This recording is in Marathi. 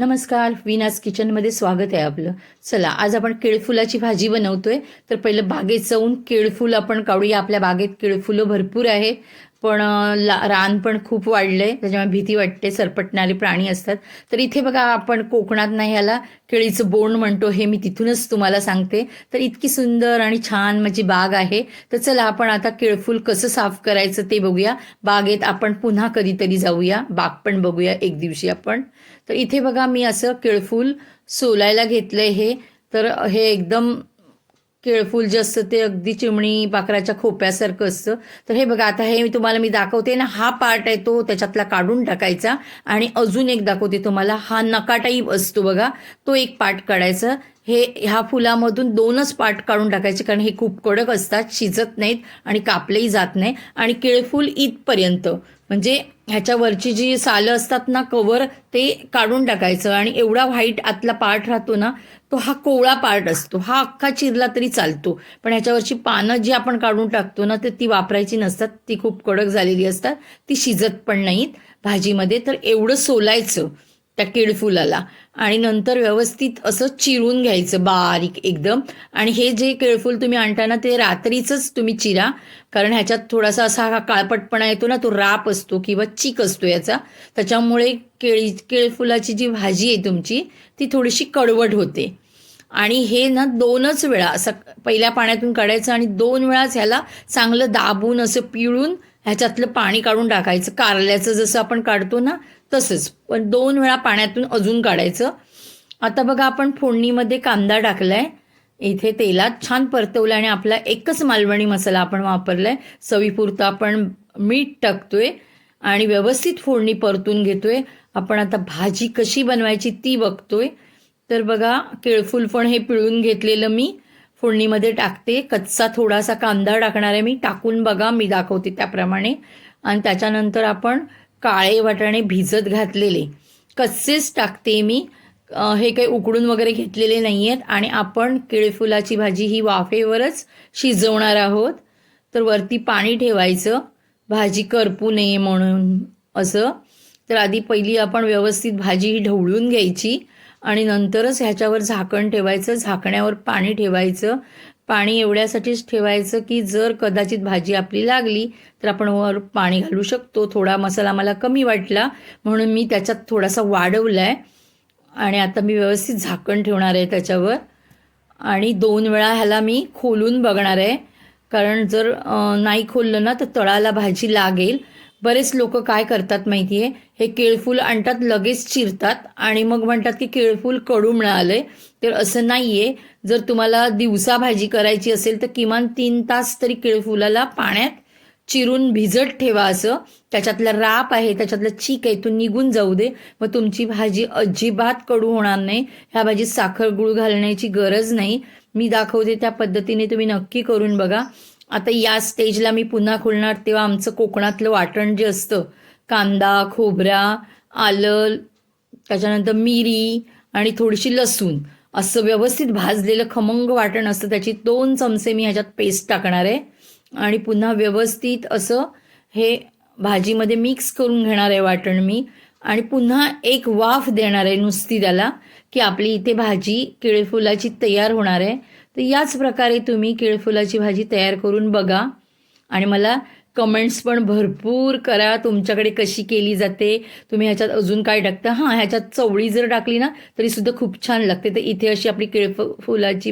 नमस्कार विनास किचनमध्ये स्वागत आहे आपलं. चला आज आपण केळफुलाची भाजी बनवतोय. तर पहिलं बागेत जाऊन केळफूल आपण काढूया. आपल्या बागेत केळफुलं भरपूर आहेत. पण ला रान पण खूप वाढलंय. त्याच्यामुळे भीती वाटते. सरपटणारे प्राणी असतात. तर इथे बघा आपण कोकणात नाही याला केळीचं बोंड म्हणतो हे मी तिथूनच तुम्हाला सांगते. तर इतकी सुंदर आणि छान माझी बाग आहे. तर चला आपण आता केळफूल कसं साफ करायचं ते बघूया. बागेत आपण पुन्हा कधीतरी जाऊया. बाग पण बघूया एक दिवशी आपण. तर इथे बघा मी असं केळफूल सोलायला घेतलंय हे. तर हे एकदम केळफूल जे असतं ते अगदी चिमणी पाखराच्या खोप्यासारखं असतं. तर हे बघा आता हे मी तुम्हाला मी दाखवते ना हा पार्ट आहे तो त्याच्यातला काढून टाकायचा आणि अजून एक दाखवते तुम्हाला हा नका टाईप असतो बघा तो एक पार्ट काढायचा. हे ह्या फुलामधून दोनच पार्ट काढून टाकायचे कारण हे खूप कडक असतात शिजत नाहीत आणि कापलेही जात नाही. आणि केळफूल ईदपर्यंत म्हणजे ह्याच्यावरची जी सालं असतात ना कवर ते काढून टाकायचं आणि एवढा व्हाईट आतला पार्ट राहतो ना तो हा कोवळा पार्ट असतो. हा अख्खा चिरला तरी चालतो. पण ह्याच्यावरची पानं जी आपण काढून टाकतो ना तर ती वापरायची नसतात. ती खूप कडक झालेली असतात. ती शिजत पण नाहीत भाजीमध्ये. तर एवढं सोलायचं. त्या केळफुलाला आणि नंतर व्यवस्थित असं चिरून घ्यायचं बारीक एकदम. आणि हे जे केळफूल तुम्ही आणताना ते रात्रीचंच तुम्ही चिरा. कारण ह्याच्यात थोडासा असा हा काळपटपणा येतो ना तो राप असतो किंवा चीक असतो याचा. त्याच्यामुळे केळी केळफुलाची जी भाजी आहे तुमची ती थोडीशी कडवट होते. आणि हे ना दोनच वेळा असं पहिल्या पाण्यातून काढायचं आणि दोन वेळाच ह्याला चांगलं दाबून असं पिळून ह्याच्यातलं पाणी काढून टाकायचं. कारल्याचं जसं आपण काढतो ना तसंच. पण दोन वेळा पाण्यातून अजून काढायचं. आता बघा आपण फोडणीमध्ये कांदा टाकलाय. इथे तेलात छान परतवलं आणि आपला एकच मालवणी मसाला आपण वापरलाय. चवीपुरता आपण मीठ टाकतोय आणि व्यवस्थित फोडणी परतून घेतोय. आपण आता भाजी कशी बनवायची ती बघतोय. तर बघा केळफूल पण हे पिळून घेतलेलं मी. फोडणीमध्ये टाकते. कच्चा थोडासा कांदा टाकणार आहे मी. टाकून बघा मी दाखवते त्याप्रमाणे. आणि त्याच्यानंतर आपण काळे वाटाणे भिजत घातलेले. कच्चेच टाकते मी. हे काही उकडून वगैरे घेतलेले नाही आहेत आणि आपण केळफुलाची भाजी ही वाफेवरच शिजवणार आहोत. तर वरती पाणी ठेवायचं. भाजी करपू नये म्हणून असं. तर आधी पहिली आपण व्यवस्थित भाजी ही ढवळून घ्यायची. आणि नंतरच ह्याच्यावर झाकण ठेवायचं झाकण्यावर पाणी ठेवायचं. पाणी एवढ्यासाठीच ठेवायचं की जर कदाचित भाजी आपली लागली तर आपण वर पाणी घालू शकतो. थोडा मसाला मला कमी वाटला म्हणून मी त्याच्यात थोडासा वाढवला आहे आणि आता मी व्यवस्थित झाकण ठेवणार आहे त्याच्यावर. आणि दोन वेळा ह्याला मी खोलून बघणार आहे. कारण जर नाही खोललं ना तर तळाला भाजी लागेल. बरेच लोक काय करतात माहिती आहे हे केळफूल आणतात लगेच चिरतात आणि मग म्हणतात की केळफूल कडू मिळालंय. तर असं नाही आहे जर तुम्हाला दिवसा भाजी करायची असेल तर किमान तीन तास तरी केळफुलाला पाण्यात चिरून भिजत ठेवा असं. त्याच्यातला राप आहे त्याच्यातलं चीक आहे तो निघून जाऊ दे. मग तुमची भाजी अजिबात कडू होणार नाही. ह्या भाजीत साखर गुळ घालण्याची गरज नाही. मी दाखवते त्या पद्धतीने तुम्ही नक्की करून बघा. आता या स्टेजला मी पुन्हा खोलणार तेव्हा आमचं कोकणातलं वाटण जे असतं कांदा खोबरा आलं त्याच्यानंतर मिरी आणि थोडीशी लसूण असं व्यवस्थित भाजलेलं खमंग वाटण असतं त्याची दोन चमचे मी ह्याच्यात पेस्ट टाकणार आहे. आणि पुन्हा व्यवस्थित असं हे भाजीमध्ये मिक्स करून घेणार आहे वाटण मी. आणि पुन्हा एक वाफ देणार आहे नुसती त्याला की आपली इथे भाजी केळफुलाची तयार होणार आहे. तर याच प्रकारे तुम्ही केळफुलाची भाजी तयार करून बघा. आणि मला कमेंट्स पण भरपूर करा. तुमच्याकडे कशी केली जाते? तुम्ही ह्याच्यात अजून काय टाकता? हां ह्याच्यात चवळी जर टाकली ना तरीसुद्धा खूप छान लागते. तर इथे अशी आपली केळफ फुलाची